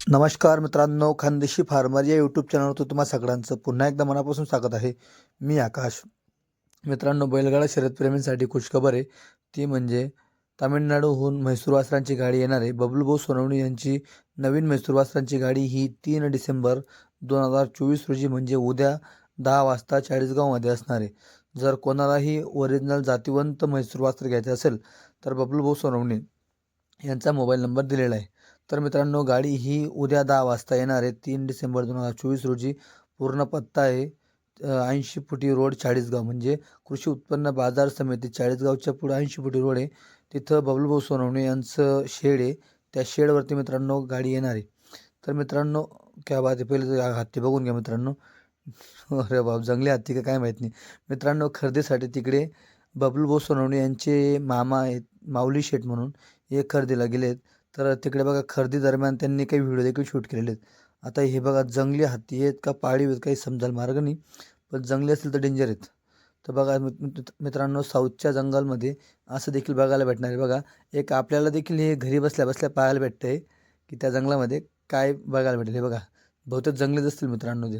नमस्कार मित्रांनो खानदेशी फार्मर या यूट्यूब चॅनलवर तुम्हा सगळ्यांचं पुन्हा एकदा मनापासून स्वागत आहे. मी आकाश. मित्रांनो बैलगाडा शरदप्रेमींसाठी खुशखबर आहे. ती म्हणजे तामिळनाडूहून म्हैसूर वासरांची गाडी येणार आहे बबलूभाऊ सोनवणी यांची नवीन म्हैसूर वासरांची गाडी ही तीन डिसेंबर दोन हजार चोवीस रोजी म्हणजे उद्या दहा वाजता चाळीसगावमध्ये असणार आहे. जर कोणालाही ओरिजिनल जातीवंत म्हैसूर वास्त्र घ्यायचे असेल तर बबलूभाऊ सोनवणी यांचा मोबाईल नंबर दिलेला आहे. तर मित्रांनो गाडी ही उद्या दहा वाजता येणार आहे. तीन डिसेंबर दोन हजार चोवीस रोजी. पूर्ण पत्ता आहे ऐंशी फुटी रोड चाळीसगाव. म्हणजे कृषी उत्पन्न बाजार समिती चाळीसगावच्या पुढे ऐंशी फुटी रोड आहे. तिथं बबलूभाऊ सोनवणे यांचं शेड आहे. त्या शेडवरती मित्रांनो गाडी येणार आहे. तर मित्रांनो क्या बात आहे. पहिले तर हत्ती बघून घ्या मित्रांनो. अरे बाप जंगली हत्ती का काय माहीत नाही. मित्रांनो खरेदीसाठी तिकडे बबलूभाऊ सोनवणे यांचे मामा आहेत माऊली शेठ म्हणून. हे खरेदीला गेलेत. तर तिकडे बघा खरेदी दरम्यान त्यांनी काही व्हिडिओ देखील शूट केलेले आहेत. आता हे बघा जंगली हत्ती आहेत का पाळीव आहेत काही समजाल मार्ग नाही पण जंगली असेल तर डेंजर आहेत. तर बघा मित्रांनो साऊथच्या जंगलमध्ये असं देखील बघायला भेटणार आहे. बघा एक आपल्याला देखील हे घरी बसल्या बसल्या पाहायला भेटतं आहे की त्या जंगलामध्ये काय बघायला भेटेल. हे बघा बहुतेक जंगलेच असतील मित्रांनो ते.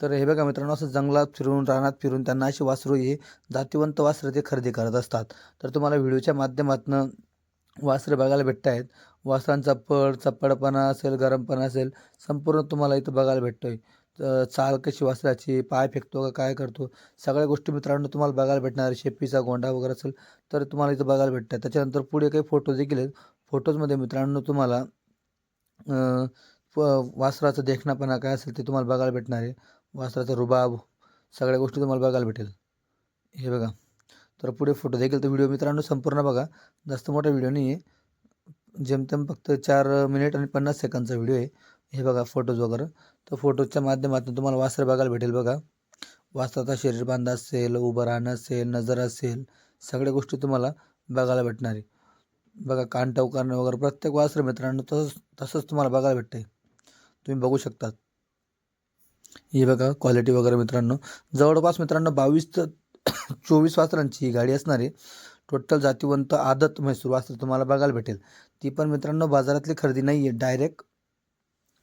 तर हे बघा मित्रांनो असं जंगलात फिरून रानात फिरून त्यांना अशी वासरू हे जातीवंत वासरं ते खरेदी करत असतात. तर तुम्हाला व्हिडिओच्या माध्यमातून वासरे बघायला भेटत आहेत. वासरांचा पड चप्पडपणा असेल गरमपणा असेल संपूर्ण तुम्हाला इथं बघायला भेटतो आहे चाल कशी वासराची पाय फेकतो का काय करतो? सगळ्या गोष्टी मित्रांनो तुम्हाला बघायला भेटणार. आहे. शेपीचा गोंडा वगैरे असेल तर तुम्हाला इथं बघायला भेटतात. त्याच्यानंतर पुढे काही फोटो देखील आहेत. फोटोजमध्ये मित्रांनो तुम्हाला वासराचं देखणापणा काय असेल ते तुम्हाला बघायला भेटणार आहे. वासराचा रुबाब सगळ्या गोष्टी तुम्हाला बघायला भेटेल. हे बघा. तर पुढे फोटो देखील तर व्हिडिओ मित्रांनो संपूर्ण बघा. जास्त मोठा व्हिडिओ नाही आहे जेमतेम फक्त चार मिनिट आणि पन्नास सेकंदचा व्हिडिओ आहे. हे बघा फोटोज वगैरे. तर फोटोजच्या माध्यमातून तुम्हाला वासर बघायला भेटेल बघा. वासराचा शरीर बांधा असेल उभं राहणं असेल नजर असेल सगळ्या गोष्टी तुम्हाला बघायला भेटणार आहे. बघा कानटव करणं वगैरे प्रत्येक वासर मित्रांनो तसंच तसंच तुम्हाला बघायला भेटतं आहे तुम्ही बघू शकतात हे बघा क्वालिटी वगैरे मित्रांनो. जवळपास मित्रांनो बावीस चोवीस वासरांची ही गाडी असणारी टोटल जातीवंत आदत म्हैसूर वासर तुम्हाला बघायला भेटेल. ती पण मित्रांनो बाजारातली खरेदी नाही आहे डायरेक्ट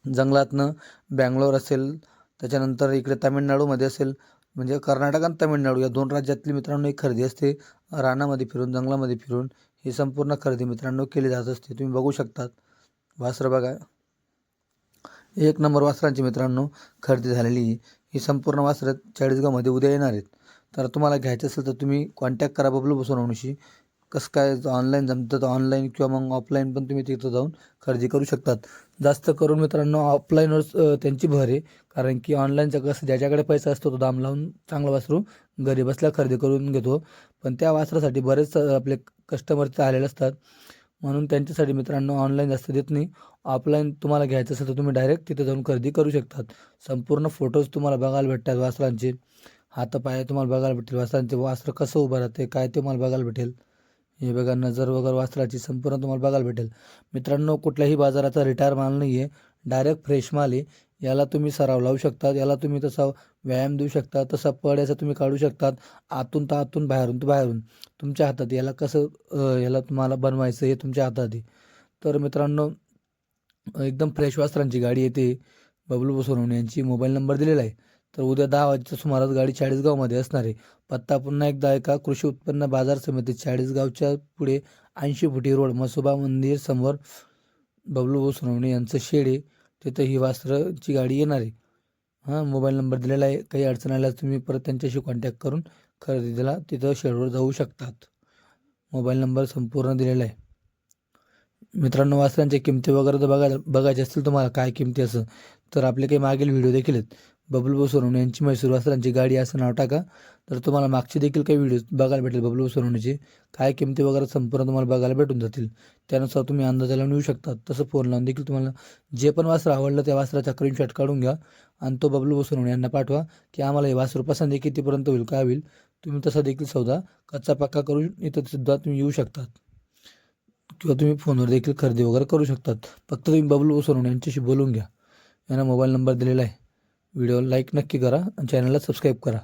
जंगलातनं बँगलोर असेल त्याच्यानंतर इकडे तामिळनाडूमध्ये असेल म्हणजे कर्नाटक आणि तामिळनाडू या दोन राज्यातली मित्रांनो एक खरेदी असते. रानामध्ये फिरून जंगलामध्ये फिरून ही संपूर्ण खरेदी मित्रांनो केली जात असते. तुम्ही बघू शकतात. वासरं बघा. एक नंबर वासरांची मित्रांनो खरेदी झालेली आहे. ही संपूर्ण वासरं चाळीसगावमध्ये उद्या येणार आहेत. तर तुम्हाला घ्यायचं असेल तर तुम्ही कॉन्टॅक्ट करा बबलू बसवणीशी कसं काय ऑनलाईन जमतं तर ऑनलाईन किंवा मग ऑफलाईन पण तुम्ही तिथं जाऊन खरेदी करू शकतात. जास्त करून मित्रांनो ऑफलाईनवर त्यांची भर आहे. कारण की ऑनलाईनचं कसं ज्याच्याकडे पैसा असतो तो दाम लावून चांगला वासरू घरी बसल्या खरेदी करून घेतो. पण त्या वासरासाठी बरेच आपले कस्टमर आलेले असतात. म्हणून त्यांच्यासाठी मित्रांनो ऑनलाईन जास्त देत नाही. ऑफलाईन तुम्हाला घ्यायचं असेल तर तुम्ही डायरेक्ट तिथे जाऊन खरेदी करू शकतात. संपूर्ण फोटोज तुम्हाला बघायला भेटतात वासरांचे. हातापाय तुम्हाला बघायला भेटेल वस्त्रांचे वस्त्र कसं उभं राहते काय ते तुम्हाला बघायला भेटेल. हे बघा नजर वगैरे वस्त्राची संपूर्ण तुम्हाला बघायला भेटेल. मित्रांनो कुठल्याही बाजाराचा रिटायर माल नाही आहे डायरेक्ट फ्रेश माल आहे. याला तुम्ही सराव लावू शकतात याला तुम्ही तसा व्यायाम देऊ शकता तसा पड याचा तुम्ही काढू शकतात आतून तर आतून बाहेरून तर बाहेरून. तुमच्या हातात याला कसं याला तुम्हाला बनवायचं हे तुमच्या हातात आहे. तर मित्रांनो एकदम फ्रेश वस्त्रांची गाडी येते. बबलू बसवणे यांची मोबाईल नंबर दिलेला आहे. तर उद्या दहा वाजेच्या सुमारास गाडी चाळीसगावमध्ये असणार आहे. पत्ता पुन्हा एकदा एका कृषी उत्पन्न बाजार समिती चाळीसगावच्या पुढे ऐंशी फुटी रोड मसोबा मंदिर समोर बबलू सोनवणे यांचं शेड आहे. तिथं ही वास्त्रची गाडी येणार आहे. हां मोबाईल नंबर दिलेला आहे. काही अडचण आल्यास तुम्ही परत त्यांच्याशी कॉन्टॅक्ट करून खरेदीला तिथं शेडवर जाऊ शकतात. मोबाईल नंबर संपूर्ण दिलेला आहे. मित्रांनो वास्त्रांच्या किमती वगैरे तर बघायला बघायचे असतील तुम्हाला काय किमती असं तर आपले काही मागील व्हिडिओ देखील आहेत. बबलू सोनवणे यांची म्हैसूर वासरांची गाडी असं नाव टाका. तर तुम्हाला मागचे देखील काही व्हिडिओ बघायला भेटेल बबलू सोनवणेचे. काय किमती वगैरे संपूर्ण तुम्हाला बघायला भेटून जातील. त्यानुसार तुम्ही अंदाजाला नेऊ शकतात तसं फोन लावून देखील तुम्हाला जे पण वासर आवडलं त्या वासराचा स्क्रीनशॉट काढून घ्या आणि तो बबलू सोनवणे यांना पाठवा की आम्हाला हे वासरू पसंत आहे कितीपर्यंत होईल काय होईल. तुम्ही तसा देखील सौदा कच्चा पक्का करून इथं सुद्धा तुम्ही येऊ शकतात. किंवा तुम्ही फोनवर देखील खरेदी वगैरे करू शकतात. फक्त तुम्ही बबलू सोनवणे यांच्याशी बोलून घ्या. यांना मोबाईल नंबर दिलेला आहे. व्हिडिओ लाईक नक्की करा आणि चॅनलला सबस्क्राईब करा.